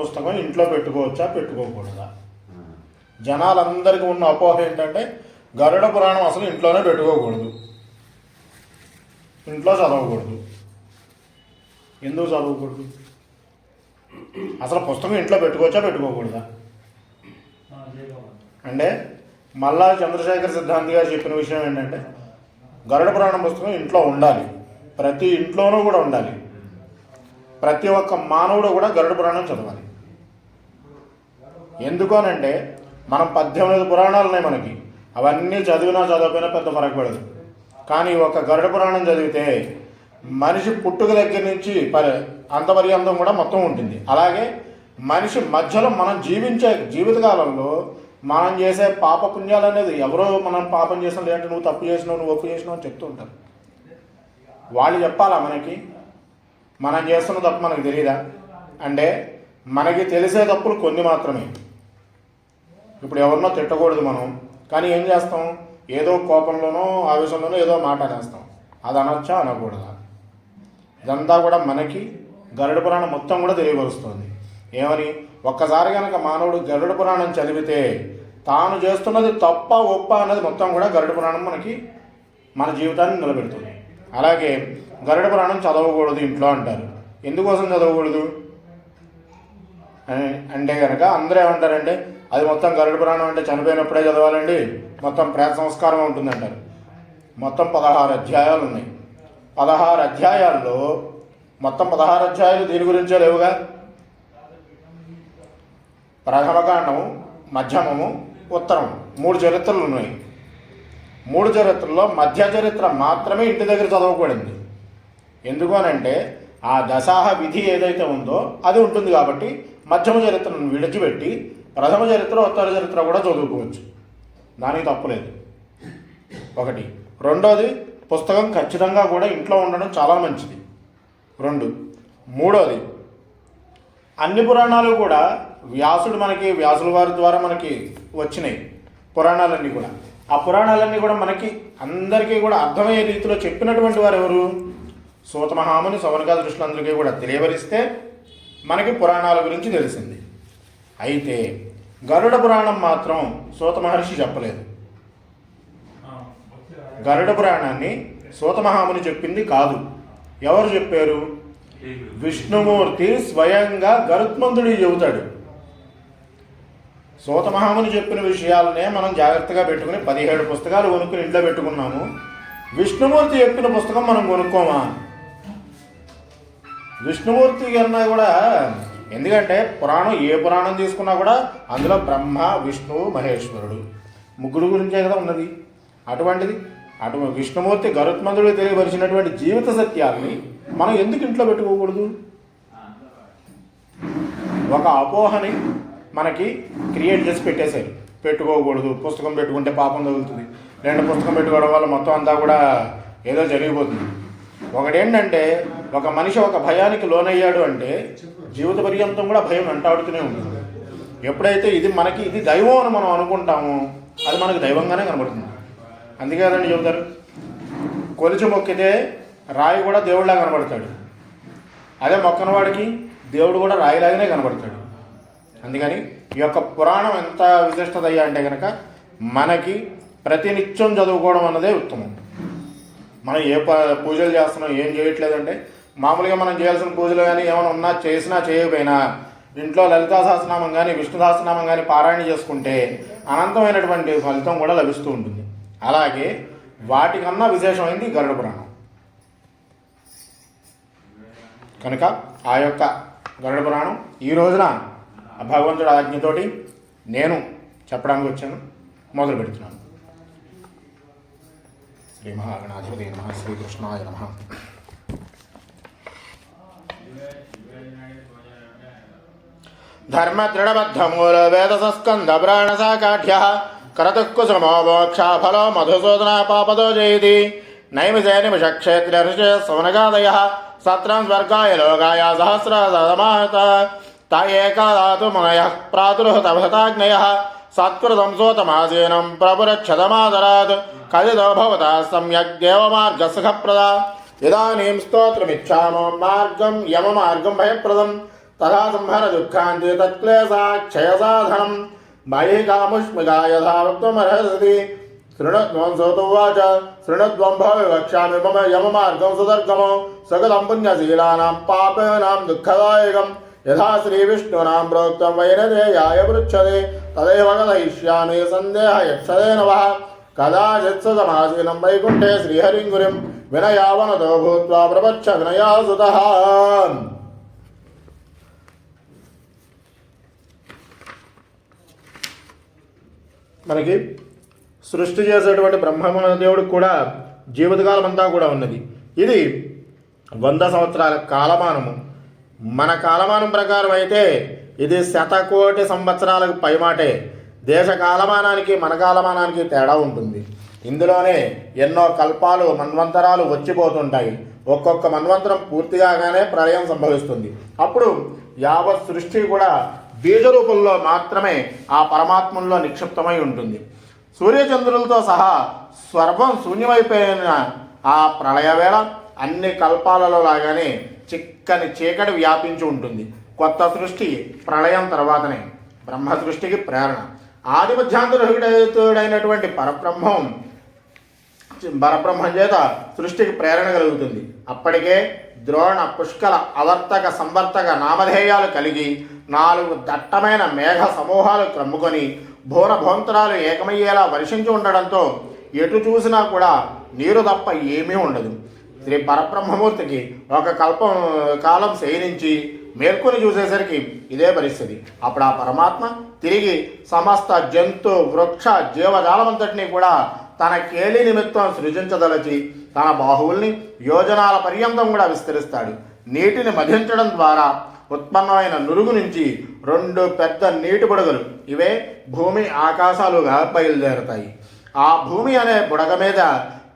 పుస్తకం ఇంట్లో పెట్టుకోవచ్చా పెట్టుకోకూడదా? జనాలందరికీ ఉన్న అపోహ ఏంటంటే గరుడ పురాణం అసలు ఇంట్లోనే పెట్టుకోకూడదు. ఇంట్లో చదవకూడదు. ఎందుకు చదవకూడదు? అసలు పుస్తకం ఇంట్లో పెట్టుకోవచ్చా పెట్టుకోకూడదా? అంటే మల్లా చంద్రశేఖర్ సిద్ధాంతి గారు చెప్పిన విషయం ఏంటంటే గరుడ పురాణం పుస్తకం ఇంట్లో ఉండాలి. ప్రతి ఇంట్లోనూ కూడా ఉండాలి. ప్రతి ఒక్క మానవుడు కూడా గరుడ పురాణం చదవాలి. ఎందుకోనంటే మనం పద్దెనిమిది పురాణాలు ఉన్నాయి మనకి. అవన్నీ చదివినా చదవకపోయినా పెద్ద ఫరక్ పడదు. కానీ ఒక గరుడ పురాణం చదివితే మనిషి పుట్టుక దగ్గర నుంచి పరి అంతపర్యంతం కూడా మొత్తం ఉంటుంది. అలాగే మనిషి మధ్యలో మనం జీవించే జీవితకాలంలో మనం చేసే పాప పుణ్యాలు అనేది ఎవరో మనం పాపం చేసిన లేదంటే నువ్వు తప్పు చేసినావు నువ్వు ఒప్పు చేసినావు అని చెప్తూ ఉంటారు. వాళ్ళు చెప్పాలా మనకి? మనం చేస్తున్న తప్పు మనకు తెలియదా అంటే మనకి తెలిసే తప్పులు కొన్ని మాత్రమే. ఇప్పుడు ఎవరినో తిట్టకూడదు మనం. కానీ ఏం చేస్తాం? ఏదో కోపంలోనో ఆవేశంలోనో ఏదో మాట అనేస్తాం. అది అనొచ్చా? అనకూడదా? ఇదంతా కూడా మనకి గరుడ పురాణం మొత్తం కూడా తెలియపరుస్తుంది. ఏమని? ఒక్కసారి కనుక మానవుడు గరుడ పురాణం చదివితే తాను చేస్తున్నది తప్ప ఒప్ప అన్నది మొత్తం కూడా గరుడ పురాణం మనకి మన జీవితాన్ని నిలబెడుతుంది. అలాగే గరుడ పురాణం చదవకూడదు ఇంట్లో అంటారు. ఎందుకోసం చదవకూడదు? అంటే కనుక అందరూ ఏమంటారంటే అది మొత్తం గరుడ పురాణం అంటే చనిపోయినప్పుడే చదవాలండి. మొత్తం ప్రేత సంస్కారం ఉంటుందంటారు. మొత్తం పదహారు అధ్యాయాలు ఉన్నాయి. పదహారు అధ్యాయాల్లో మొత్తం పదహారు అధ్యాయాలు దీని గురించే లేవుగా? ప్రథమకాండము మధ్యమము ఉత్తరము. మూడు చరిత్రలు ఉన్నాయి. మూడు చరిత్రల్లో మధ్య చరిత్ర మాత్రమే ఇంటి దగ్గర చదవకూడదు. ఎందుకు అనంటే ఆ దశాహ విధి ఏదైతే ఉందో అది ఉంటుంది కాబట్టి మధ్యమ చరిత్రను విడిచిపెట్టి ప్రథమ చరిత్ర ఉత్తర చరిత్ర కూడా చదువుకోవచ్చు. దానికి తప్పులేదు. ఒకటి. రెండోది పుస్తకం ఖచ్చితంగా కూడా ఇంట్లో ఉండడం చాలా మంచిది. రెండు. మూడోది అన్ని పురాణాలు కూడా వ్యాసుడు మనకి వ్యాసుల వారి ద్వారా మనకి వచ్చినాయి. పురాణాలన్నీ కూడా. ఆ పురాణాలన్నీ కూడా మనకి అందరికీ కూడా అర్థమయ్యే రీతిలో చెప్పినటువంటి వారు ఎవరు? సూత మహాముని దృష్టిలో అందరికీ కూడా తెలియవరిస్తే మనకి పురాణాల గురించి తెలిసింది. అయితే గరుడ పురాణం మాత్రం సూత మహర్షి చెప్పలేదు. గరుడ పురాణాన్ని సూత మహాముని చెప్పింది కాదు. ఎవరు చెప్పారు? విష్ణుమూర్తి స్వయంగా గరుత్మంతుడి చెబుతాడు. సూత మహాముని చెప్పిన విషయాలనే మనం జాగ్రత్తగా పెట్టుకుని పదిహేడు పుస్తకాలు కొనుక్కుని ఇంట్లో పెట్టుకున్నాము. విష్ణుమూర్తి చెప్పిన పుస్తకం మనం కొనుక్కోమా? విష్ణుమూర్తి కన్నా కూడా ఎందుకంటే పురాణం ఏ పురాణం తీసుకున్నా కూడా అందులో బ్రహ్మ విష్ణువు మహేశ్వరుడు. ముగ్గురు గురించే కదా ఉన్నది. అటువంటిది అటు విష్ణుమూర్తి గరుత్మంతుడు తెలియపరిచినటువంటి జీవిత సత్యాల్ని మనం ఎందుకు ఇంట్లో పెట్టుకోకూడదు? ఒక అపోహని మనకి క్రియేట్ చేసి పెట్టేశారు. పెట్టుకోకూడదు. పుస్తకం పెట్టుకుంటే పాపం తగులుతుంది. రెండు పుస్తకం పెట్టుకోవడం వల్ల మొత్తం అంతా కూడా ఏదో జరిగిపోతుంది. ఒకటేంటంటే ఒక మనిషి ఒక భయానికి లోనయ్యాడు అంటే జీవిత పర్యంతం కూడా భయం వెంటాడుతూనే ఉంటుంది. ఎప్పుడైతే ఇది మనకి ఇది దైవం అని మనం అనుకుంటామో అది మనకు దైవంగానే కనబడుతుంది. అందుకే కదండి చెబుతారు? కొలిచి మొక్కితే రాయి కూడా దేవుడిలా కనబడతాడు. అదే మొక్కన వాడికి దేవుడు కూడా రాయిలాగానే కనబడతాడు. అందుకని ఈ యొక్క పురాణం ఎంత విశిష్టత అయ్యా అంటే కనుక మనకి ప్రతినిత్యం చదువుకోవడం అన్నదే ఉత్తమం. మనం ఏ ప- పూజలు చేస్తున్నాం ఏం చేయట్లేదంటే మామూలుగా మనం చేయాల్సిన పూజలు కానీ ఏమైనా ఉన్నా చేసినా చేయకపోయినా ఇంట్లో లలితా సహస్రనామం కానీ విష్ణు సహస్రనామం కానీ పారాయణ చేసుకుంటే అనంతమైనటువంటి ఫలితం కూడా లభిస్తూ ఉంటుంది. అలాగే వాటికన్నా విశేషమైంది గరుడ పురాణం. కనుక ఆ యొక్క గరుడ పురాణం ఈ రోజున భగవంతుడు ఆజ్ఞతోటి నేను చెప్పడానికి వచ్చాను. మొదలు పెడుతున్నాను. శ్రీ మహాగణాధిపతి నమ. శ్రీకృష్ణాయ నమ. ధర్మ దృఢబద్ధమూల వేద సంస్కంద ప్రాణ సాకాఠ్య కరతుః కుసుమో మోక్షా మధుసూదన పాపదో జయతి నైమిషే నిమిష క్షేత్ర ఋషే సౌనగాదయ సత్రం స్వర్గాయ లోకాయ సహస్ర సమాహత త ఏకాదాతు మునయ ప్రాతుర్హత భతాగ్నయ సత్కృతం సోతమాసీనం ప్రపురక్షతమాదరాత్ కదిదో భవత సమ్యక్ దేవమార్గ సుఖప్రద ఇదానీం స్తోత్రమిచ్చామో మార్గం యమ మార్గం భయప్రదం తదా సంహర దుఃఖాంతి తత్క్లేశాక్షయసాధనం మయి కాముష్మిగా యథా వక్తుమర్హసి శృణద్వం సోతువాచ శృణద్వం భవ వివక్ష్యామి మమ యమమార్గం సుదర్గమో సగతం పుణ్యశీలానాం పాపానాం దుఃఖదాయకం యథా శ్రీవిష్ణూనాం ప్రోక్తం వైనదేయాయ పృచ్చతే తదైవ కథయిష్యామి సందేహ యక్షదే నవః కదాచిత్ సమాసీనం వైకుంఠే శ్రీహరిం గురిం వినయావనతో భూత్వా మనకి సృష్టి చేసేటువంటి బ్రహ్మ దేవుడికి కూడా జీవితకాలం అంతా కూడా ఉన్నది. ఇది వంద సంవత్సరాల కాలమానము. మన కాలమానం ప్రకారం అయితే ఇది శతకోటి సంవత్సరాలకు పైమాటే. దేశ కాలమానానికి మన కాలమానానికి తేడా ఉంటుంది. ఇందులోనే ఎన్నో కల్పాలు మన్వంతరాలు వచ్చిపోతుంటాయి. ఒక్కొక్క మన్వంతరం పూర్తిగానే ప్రళయం సంభవిస్తుంది. అప్పుడు యావత్ సృష్టి కూడా బీజరూపంలో మాత్రమే ఆ పరమాత్మలో నిక్షిప్తమై ఉంటుంది. సూర్యచంద్రులతో సహా స్వర్గం శూన్యమైపోయిన ఆ ప్రళయ వేళ అన్ని కల్పాలలో లాగానే చిక్కని చీకటి వ్యాపించి ఉంటుంది. కొత్త సృష్టి ప్రళయం తర్వాతనే బ్రహ్మ సృష్టికి ప్రేరణ. ఆదిమధ్యాంతరహితుడైనటువంటి పరబ్రహ్మం పరబ్రహ్మం చేత సృష్టికి ప్రేరణ కలుగుతుంది. అప్పటికే ద్రోణ పుష్కల అవర్తక సంవర్తక నామధేయాలు కలిగి నాలుగు దట్టమైన మేఘ సమూహాలు క్రమ్ముకొని భూన భోంతరాలు ఏకమయ్యేలా వర్షించి ఉండడంతో ఎటు చూసినా కూడా నీరు తప్ప ఏమీ ఉండదు. శ్రీ పరబ్రహ్మమూర్తికి ఒక కల్పం కాలం శయనించి మేల్కొని చూసేసరికి ఇదే పరిస్థితి. అప్పుడు ఆ పరమాత్మ తిరిగి సమస్త జంతు వృక్ష జీవజాలమంతటినీ కూడా తన కేలి నిమిత్తం సృజించదలచి తన బాహువుల్ని యోజనాల పర్యంతం కూడా విస్తరిస్తాడు. నీటిని మధించడం ద్వారా ఉత్పన్నమైన నురుగు నుంచి రెండు పెద్ద నీటి బుడగలు ఇవే భూమి ఆకాశాలుగా బయలుదేరుతాయి. ఆ భూమి అనే బుడగ మీద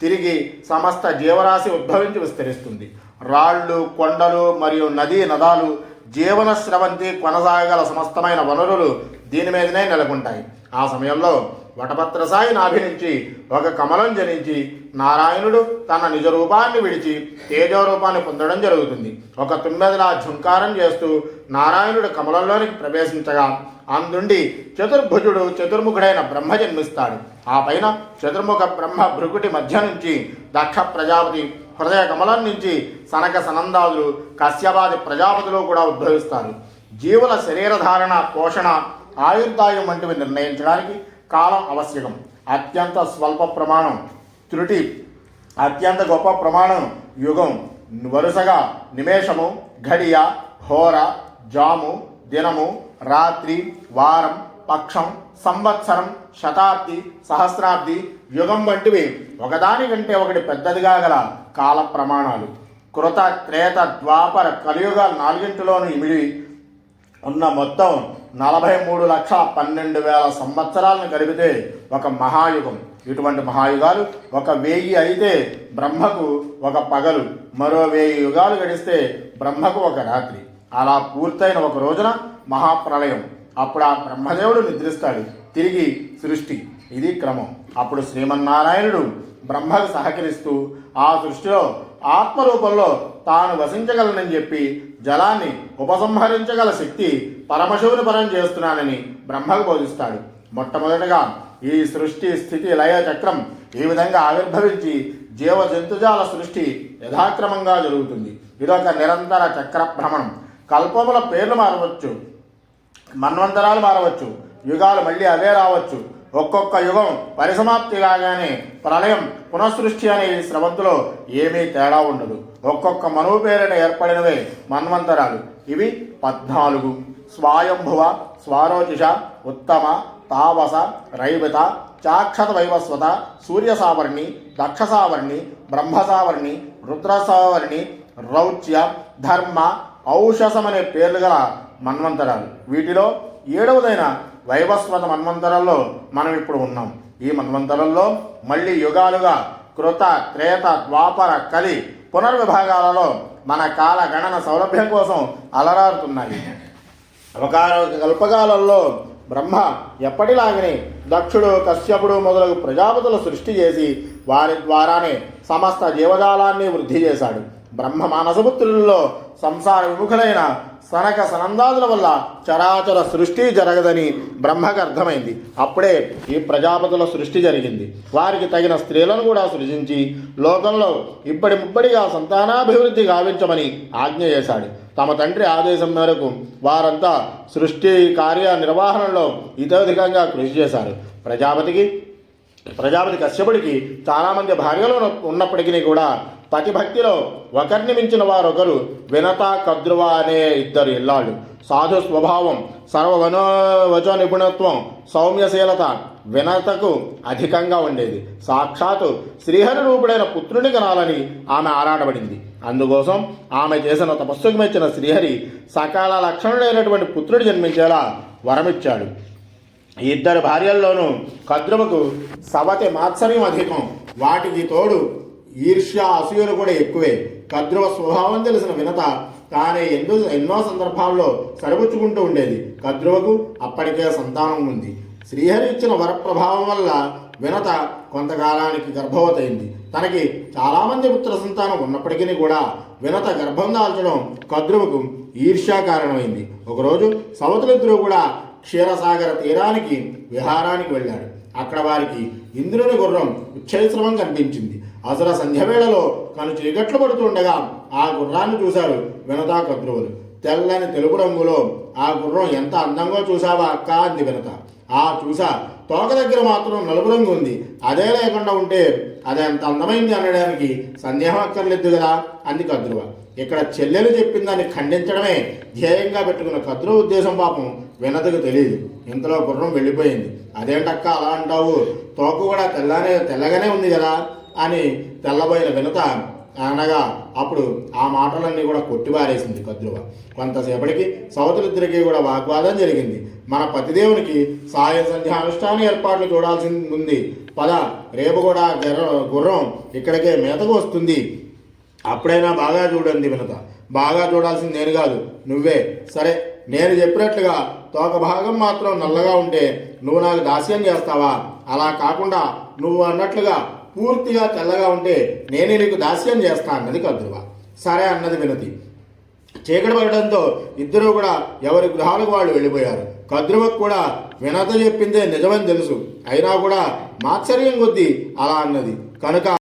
తిరిగి సమస్త జీవరాశి ఉద్భవించి విస్తరిస్తుంది. రాళ్ళు కొండలు మరియు నదీ నదాలు జీవన స్రవంతి కొనసాగల సమస్తమైన వనరులు దీని మీదనే నెలకొంటాయి. ఆ సమయంలో వటపత్రసాయి సాయిని నుంచి ఒక కమలం జనించి నారాయణుడు తన నిజ రూపాన్ని విడిచి తేజో రూపాన్ని పొందడం జరుగుతుంది. ఒక తుమ్మెదలా ఝుంకారం చేస్తూ నారాయణుడు కమలంలోనికి ప్రవేశించగా అందుండి చతుర్భుజుడు చతుర్ముఖుడైన బ్రహ్మ జన్మిస్తాడు. ఆ పైన చతుర్ముఖ బ్రహ్మ భృగుటి మధ్య నుంచి దక్ష ప్రజాపతి హృదయ కమలం నుంచి సనక సనందాదులు కశ్యపాది ప్రజాపతిలో కూడా ఉద్భవిస్తారు. జీవుల శరీరధారణ పోషణ ఆయుర్దాయం వంటివి నిర్ణయించడానికి కాలం ఆవశ్యకం అత్యంత స్వల్ప ప్రమాణం. త్రుటి. అత్యంత గొప్ప ప్రమాణం యుగం. వరుసగా నిమేషము ఘడియ హోర జాము దినము రాత్రి వారం పక్షం సంవత్సరం శతాబ్ది సహస్రాబ్ది యుగం వంటివి. ఒకదాని కంటే ఒకటి పెద్దదిగా గల కాల ప్రమాణాలు. కృత త్రేత ద్వాపర కలియుగాలు నాలుగింటిలోనూ ఇమిడి ఉన్న మొత్తం నలభై మూడు లక్షల పన్నెండు వేల సంవత్సరాలను కలిపితే ఒక మహాయుగం. ఇటువంటి మహాయుగాలు ఒక వెయ్యి అయితే బ్రహ్మకు ఒక పగలు మరో వెయ్యి యుగాలు గడిస్తే బ్రహ్మకు ఒక రాత్రి. అలా పూర్తయిన ఒక రోజున మహాప్రళయం. అప్పుడు ఆ బ్రహ్మదేవుడు నిద్రిస్తాడు. తిరిగి సృష్టి. ఇది క్రమం. అప్పుడు శ్రీమన్నారాయణుడు బ్రహ్మకు సహకరిస్తూ ఆ సృష్టిలో ఆత్మరూపంలో తాను వసించగలనని చెప్పి జలాన్ని ఉపసంహరించగల శక్తి పరమశివుని పరం చేస్తున్నానని బ్రహ్మకు బోధిస్తాడు. మొట్టమొదటగా ఈ సృష్టి స్థితి లయ చక్రం ఈ విధంగా ఆవిర్భవించి జీవ జంతుజాల సృష్టి యథాక్రమంగా జరుగుతుంది. ఇదొక నిరంతర చక్ర భ్రమణం. కల్పముల పేర్లు మారవచ్చు మన్వంతరాలు మారవచ్చు యుగాలు మళ్ళీ అవే రావచ్చు. ఒక్కొక్క యుగం పరిసమాప్తి కాగానే ప్రళయం పునఃసృష్టి అనే ఈ స్రవంతిలో ఏమీ తేడా ఉండదు. ఒక్కొక్క మనువు పేరిట ఏర్పడినవే మన్వంతరాలు. ఇవి పద్నాలుగు. స్వాయంభువ స్వారోచిష ఉత్తమ తావస రైవత చాక్షత వైవస్వత సూర్యసావర్ణి దక్షసావర్ణి బ్రహ్మసావర్ణి రుద్రసావర్ణి రౌచ్య ధర్మ ఔషసమనే పేర్లు గల మన్వంతరాలు. వీటిలో ఏడవదైన వైవస్వత మన్వంతరంలో మనం ఇప్పుడు ఉన్నాం. ఈ మన్వంతరంలో మళ్ళీ యుగాలుగా కృత త్రేత ద్వాపర కలి పునర్విభాగాలలో మన కాల గణన సౌలభ్యం కోసం అలరారుతున్నాయి. అవకార కల్పకాలంలో బ్రహ్మ ఎప్పటిలాగని దక్షుడు కశ్యపుడు మొదలగు ప్రజాపతుల సృష్టి చేసి వారి ద్వారానే సమస్త జీవజాలాన్ని వృద్ధి చేశాడు. బ్రహ్మ మానసపుత్రుల్లో సంసార విముఖులైన సనక సనందాదుల వల్ల చరాచర సృష్టి జరగదని బ్రహ్మకు అర్థమైంది. అప్పుడే ఈ ప్రజాపతుల సృష్టి జరిగింది. వారికి తగిన స్త్రీలను కూడా సృజించి లోకంలో ఇప్పటి ముప్పటిగా సంతానాభివృద్ధి గావించమని ఆజ్ఞ చేశాడు. తమ తండ్రి ఆదేశం మేరకు వారంతా సృష్టి కార్య నిర్వహణలో ఇతోధికంగా కృషి చేశారు. ప్రజాపతికి ప్రజాపతి కశ్యపుడికి చాలామంది భార్యలు ఉన్నప్పటికీ కూడా పతిభక్తిలో ఒకరిని మించిన వారొకరు వినత కద్రువ అనే ఇద్దరు ఇల్లాళ్ళు. సాధు స్వభావం సర్వవనో వచో నిపుణత్వం సౌమ్యశీలత వినతకు అధికంగా ఉండేది. సాక్షాత్తు శ్రీహరి రూపుడైన పుత్రుని కనాలని ఆమె ఆరాటపడింది. అందుకోసం ఆమె చేసిన తపస్సుకు మెచ్చిన శ్రీహరి సకాల లక్షణుడైనటువంటి పుత్రుడు జన్మించేలా వరమిచ్చాడు. ఇద్దరు భార్యల్లోనూ కద్రువకు సవతి మాత్సర్యం అధికం. వాటికి తోడు ఈర్ష్య అసూయలు కూడా ఎక్కువే. కద్రువ స్వభావం తెలిసిన వినత తానే ఎన్నో ఎన్నో సందర్భాల్లో సరిపుచ్చుకుంటూ ఉండేది. కద్రువకు అప్పటికే సంతానం ఉంది. శ్రీహరి ఇచ్చిన వరప్రభావం వల్ల వినత కొంతకాలానికి గర్భవతయింది. తనకి చాలామంది పుత్ర సంతానం ఉన్నప్పటికీ కూడా వినత గర్భం దాల్చడం కద్రువకు ఈర్ష్యా కారణమైంది. ఒకరోజు సవతులిద్దరూ కూడా క్షీరసాగర తీరానికి విహారానికి వెళ్ళాడు. అక్కడ వారికి ఇంద్రుని గుర్రం ఉచ్చైశ్రవం కనిపించింది. అసలు సంధ్యవేళలో కను చీకట్లు పడుతుండగా ఆ గుర్రాన్ని చూశారు వినతా కద్రువులు. తెల్లని తెలుపు రంగులో ఆ గుర్రం ఎంత అందంగా చూసావా అక్క అంది వినత. ఆ చూసా తోక దగ్గర మాత్రం నలుపు రంగు ఉంది. అదే లేకుండా ఉంటే అది ఎంత అందమైంది అనడానికి సందేహం అక్కర్లేదు కదా అంది కద్రువ. ఇక్కడ చెల్లెలు చెప్పిందని ఖండించడమే ధ్యేయంగా పెట్టుకున్న కద్రువ ఉద్దేశం పాపం వినతకు తెలియదు ఇంతలో గుర్రం వెళ్ళిపోయింది. అదేంటక్క అలా అంటావు? తోక కూడా తెల్లనే తెల్లగానే ఉంది కదా. అని తెల్లబోయిన వినత అనగా అప్పుడు ఆ మాటలన్నీ కూడా కొట్టిపారేసింది కద్రువ కొంతసేపటికి సవతులిద్దరికీ కూడా వాగ్వాదం జరిగింది. మన పతిదేవునికి సాయ సంధ్యానుష్ఠాన ఏర్పాట్లు చూడాల్సి ఉంది పద రేపు కూడా గర్ర గుర్రం ఇక్కడికే మేతకు వస్తుంది. అప్పుడైనా బాగా చూడండి వినత. బాగా చూడాల్సింది నేను కాదు నువ్వే. సరే నేను చెప్పినట్లుగా తోక భాగం మాత్రం నల్లగా ఉంటే నువ్వు నాకు దాస్యం చేస్తావా? అలా కాకుండా నువ్వు అన్నట్లుగా పూర్తిగా తెల్లగా ఉంటే నేనే నీకు దాస్యం చేస్తా అన్నది కద్రువ సరే అన్నది వినతి. చీకటి పడడంతో ఇద్దరూ కూడా ఎవరి గృహాలకు వాళ్ళు వెళ్ళిపోయారు. కద్రువకు కూడా వినత చెప్పిందే నిజమని తెలుసు. అయినా కూడా మాత్సర్యం కొద్దీ అలా అన్నది. కనుక